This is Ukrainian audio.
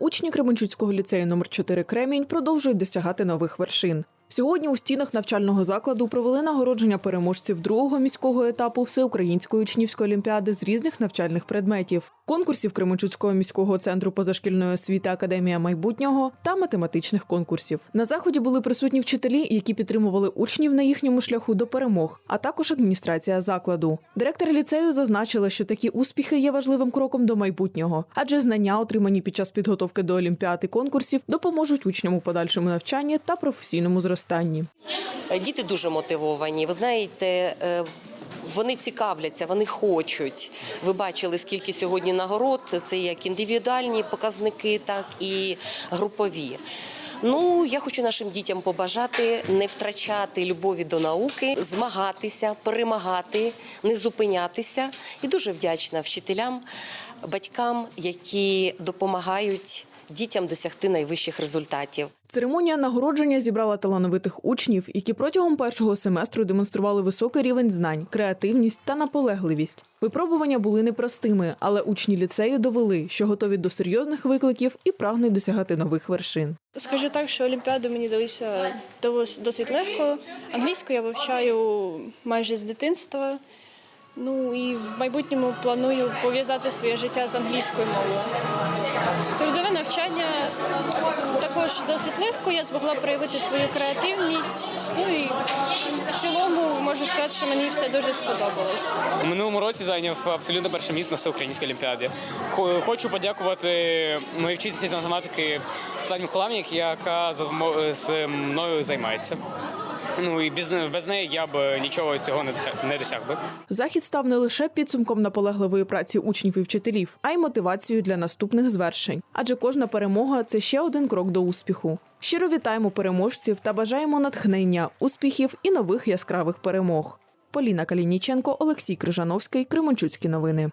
Учні Кременчуцького ліцею номер 4 Кремінь продовжують досягати нових вершин. Сьогодні у стінах навчального закладу провели нагородження переможців другого міського етапу всеукраїнської учнівської олімпіади з різних навчальних предметів, конкурсів Кременчуцького міського центру позашкільної освіти Академія майбутнього та математичних конкурсів. На заході були присутні вчителі, які підтримували учнів на їхньому шляху до перемог, а також адміністрація закладу. Директор ліцею зазначила, що такі успіхи є важливим кроком до майбутнього, адже знання, отримані під час підготовки до олімпіад і конкурсів, допоможуть учням у подальшому навчанні та професійному зростанні. Е, Діти дуже мотивовані. Ви знаєте, е, вони цікавляться, вони хочуть. Ви бачили, скільки сьогодні нагород. Це як індивідуальні показники, так і групові. Ну, я хочу нашим дітям побажати не втрачати любові до науки, змагатися, перемагати, не зупинятися. І дуже вдячна вчителям, батькам, які допомагають дітям досягти найвищих результатів. Церемонія нагородження зібрала талановитих учнів, які протягом першого семестру демонстрували високий рівень знань, креативність та наполегливість. Випробування були непростими, але учні ліцею довели, що готові до серйозних викликів і прагнуть досягати нових вершин. Скажу так, що Олімпіади мені далися досить легко. Англійську я вивчаю майже з дитинства. Ну і в майбутньому планую пов'язати своє життя з англійською мовою. Навчання також досить легко. Я змогла проявити свою креативність. Ну і в цілому можу сказати, що мені все дуже сподобалось. У минулому році зайняв абсолютно перше місце на всеукраїнській олімпіаді. Хочу подякувати моїй вчительці з математики Свані Миколаївні, яка з мною займається. Ну і без, без неї я б нічого цього не досяг, не досяг би. Захід став не лише підсумком наполегливої праці учнів і вчителів, а й мотивацією для наступних звершень. Адже кожна перемога це ще один крок до успіху. Щиро вітаємо переможців та бажаємо натхнення, успіхів і нових яскравих перемог. Поліна Калініченко, Олексій Крижановський, Кременчуцькі новини.